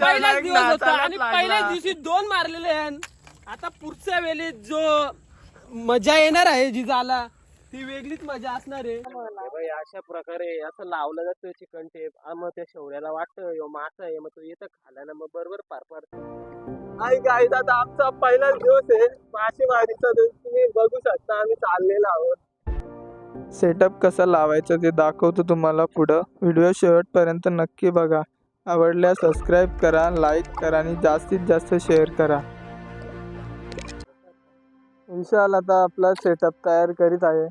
पहिलाच दिवस होता आणि पहिल्याच दिवशी दोन मारलेले आहे आता पुढच्या वेळेस जो मजा येणार आहे जी झाला ती वेगळीच मजा असणार आहे. बाई अशा प्रकारे असं लावलं जातं चिकन टेप. मग त्या शेवड्याला वाटतं यो मासा आहे मग तो येतं खाल्यानं मग बरोबर पार पाडतो. आई गाईज आता आमचा पहिलाच दिवस आहे. मासेमारीचा दिवस. तुम्ही बघू शकता आम्ही चाललेलो आहोत. सेटअप कसा लावायचा ते दाखवतो तुम्हाला पुढं. व्हिडिओ शेवटपर्यंत नक्की बघा. आवडल्यास सबस्क्राईब करा लाईक करा आणि जास्तीत जास्त शेअर करा. विशाल आता आपला सेटअप तयार करीत आहे.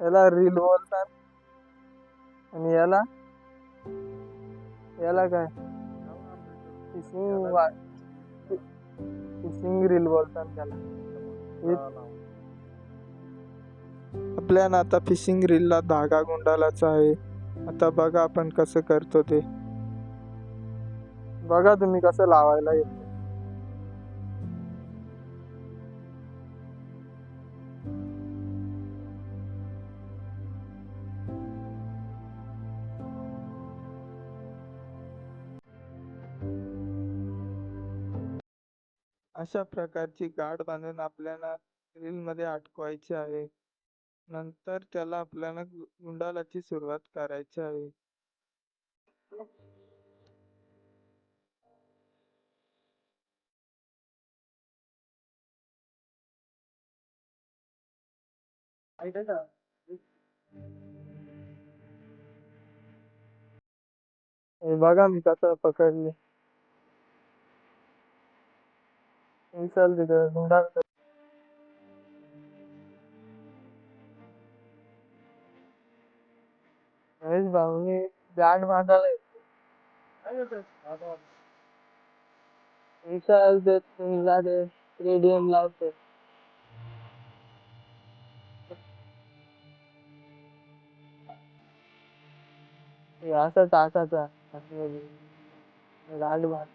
याला रील बोलतात. आणि याला याला काय? फिशिंग फिशिंग रील बोलतात त्याला. आपल्या आपल्याला आता फिशिंग रीलला धागा गुंडालाचा आहे. आता बघा आपण कसं करतो ते. बघा तुम्ही कसं लावायला येत. अशा प्रकारची गाठ बांधून आपल्याला रील मध्ये अटकवायची आहे. नंतर त्याला आपल्याला गुंडाळाची सुरुवात करायची आहे. हे बघा मी कसं पकडले. चल तिथं गुंडाळ महेश भाऊ मी बँड बांधायला विशाल ते तुमला ते रेडियम लावते हे असं टाकाचा लाल भात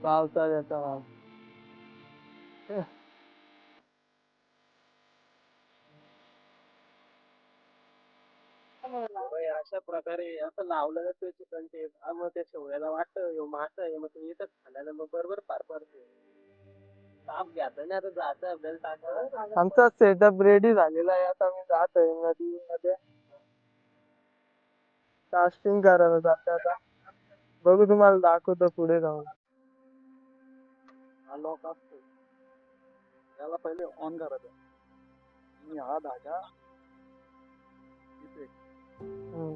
पावसाळ्याचा भाव अशा प्रकारे असं लावलं जातं चिकन टेप मग त्या शेवड्याला वाटतं यो मासा आहे मग तो येतं खाल्यानं मग बरोबर पार पाडतो ताप घ्यायचा नाही आता जायचं आपल्याला टाकायला. आमचा सेटअप रेडी झालेला आहे. आता मी जात आहे नदी मध्ये कास्टिंग करायला जाते आता. बघू तुम्हाला दाखवतो पुढे जाऊन. हा लॉक असतो त्याला पहिले ऑन करायचं आणि हा धागा हम्म.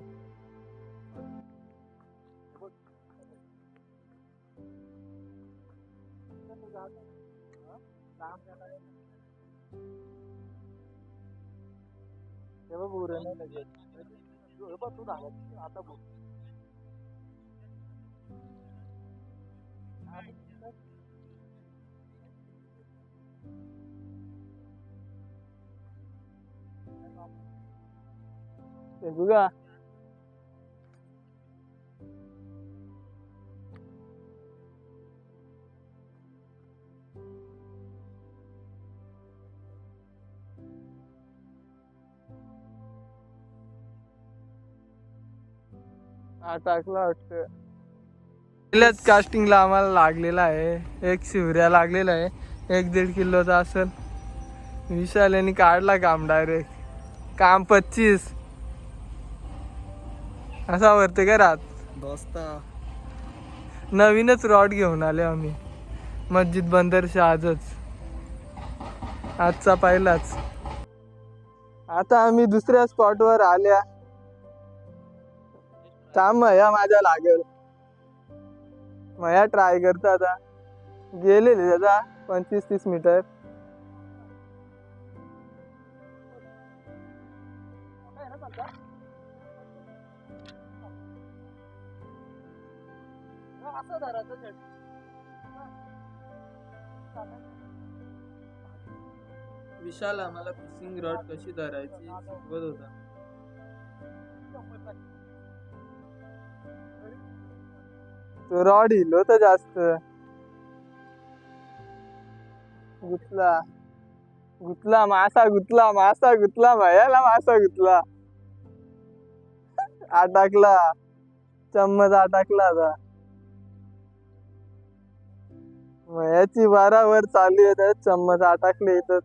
हे बघ उरण आहे लगेच. हे बघ, तू हा टाकला वाटतं. पहिल्याच कास्टिंगला आम्हाला लागलेला आहे. एक शिवऱ्या लागलेला आहे. एक दीड किलोचा असेल. विशाल यांनी काढला काम डायरेक्ट काम पच्चीस. असा वरते का रात दोस्ता. नवीनच रॉड घेऊन आले आम्ही. मस्जिद बंदरच्या आजच. आजचा पहिलाच. आता आम्ही दुसऱ्या स्पॉटवर आल्या. थांब या माझ्या लागेल. मया ट्राय करतो आता गेलेले दादा पंचवीस तीस मीटर असं धरायचं शेट. विशाल आम्हाला फिशिंग रॉड कशी धरायची शिकवत होता. तो रॉड हिलो तर जास्त. गुतला. गुतला मासा गुतला मासा गुतला भयाला मासा गुतला. अटकला चम्मच अटकला आता. वयाची बारावर चालू आहे चम्मच आटाकले इथंच.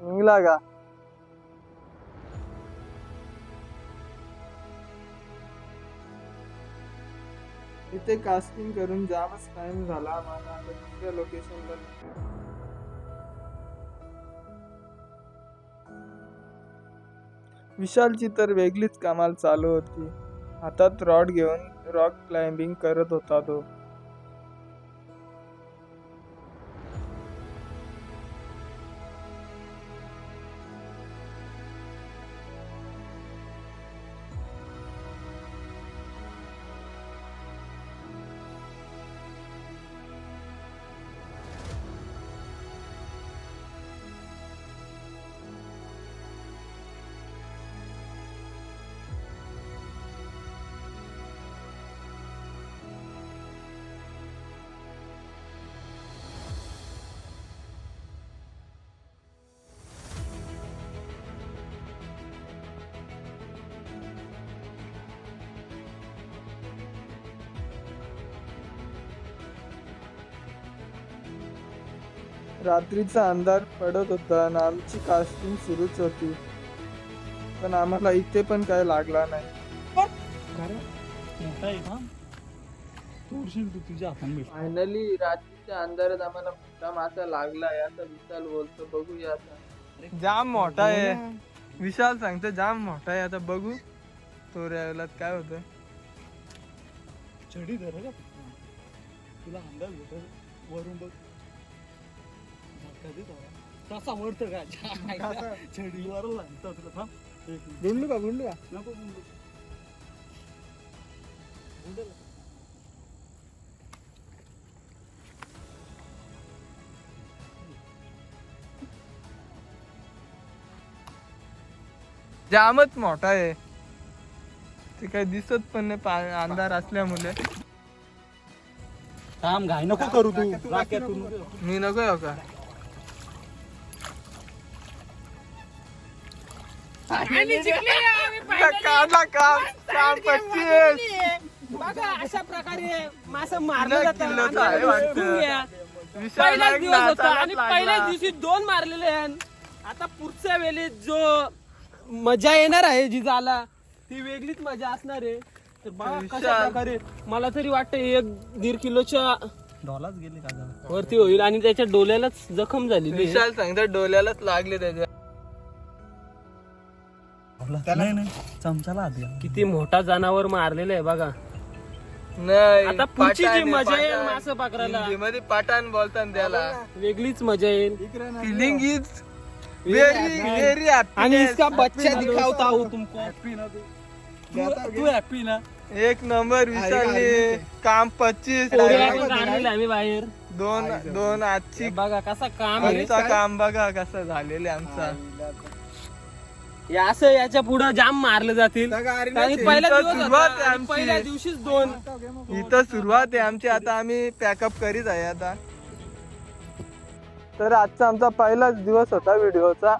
निघला का? इथे कास्टिंग करून जामच टाइम झाला मला आता दुसऱ्या लोकेशनला विशालची तर वेगळीच कामाल चालू होती. हातात रॉड घेऊन रॉक क्लाइम्बिंग करत होता तो. रात्रीचा अंधार पडत होता आणि आमची कास्टिंग सुरूच होती. पण आम्हाला इथे पण काय लागला नाही. फायनली रात्रीच्या अंधारात आम्हाला मोठा मासा लागलाय आता विशाल बोलतो. बघूया आता. जाम मोठा आहे. विशाल सांगतो जाम मोठा आहे. आता बघू. तो रेवलात काय होतं छडी धर तुला अंदाज भेटल वरून बघ. वरतं का? छडीवर लागतं तुला थांब. एक मिनिट. गुंडू का गुंडू का? नको गुंडू. गुंडाला. जामच मोठा आहे. ते काही दिसत पण नाही पा- अंधार असल्यामुळे. थांब घाई नको करू तू. मी नको येऊ का? काम पच्चीस बघा अशा प्रकारे मासे मारलं लय जातं किल्लोचं आणि आहे वाटतं. बघून घ्या. विशाल पहिलाच नाईक दिवस होता नाचायलाच आणि लागला. पहिल्याच दिवशी दोन मारलेले आहेत आता पुढच्या वेळेस जो मजा येणार आहे जी झाला ती वेगळीच मजा असणार आहे तर बघा कशा विशाल. प्रकारे मला तरी वाटतं एक दीड किलोच्या डॉलाच गेले का? वरती होईल आणि त्याच्या डोल्यालाच जखम झालेली आहे. विशाल सांगतात डोल्यालाच लागले त्याच्या डॉला? नाही नाही. चमचाला घ्या. किती मोठा जनावर मारलेला आहे बघा. नाही आता पुढची जी मजा येईल. मासे पकडायला. हिंदीमध्ये पाटाण बोलतात त्याला. वेगळीच मजा येईल. फिलिंग इज व्हेरी व्हेरी आणि इसका बच्चा दिखावता हूं तुमको। हॅपी ना तू हॅपी ना? एक नंबर विशालने काम पच्चीस आम्ही बाहेर. दोन दोन आजची बघा कसा काम काम बघा कसं झालेलं आहे आमचा. हे असं याच्यापुढे जाम मारले जातील. आणि पहिला इथं दिवस सुरुवात होता आहे आणि आमची. पहिल्या दिवशीच दोन. इथं सुरुवात आहे आमची. आता आम्ही पॅकअप करीत आहे आता. तर आजचा आमचा पहिलाच दिवस होता व्हिडिओचा.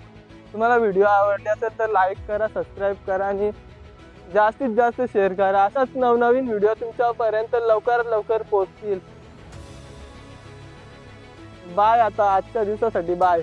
तुम्हाला व्हिडिओ आवडले असेल तर लाईक करा सबस्क्राईब करा आणि जास्तीत जास्त शेअर करा. असाच नवनवीन व्हिडिओ तुमच्यापर्यंत लवकरात लवकर पोहोचतील. बाय आता आजच्या दिवसासाठी. बाय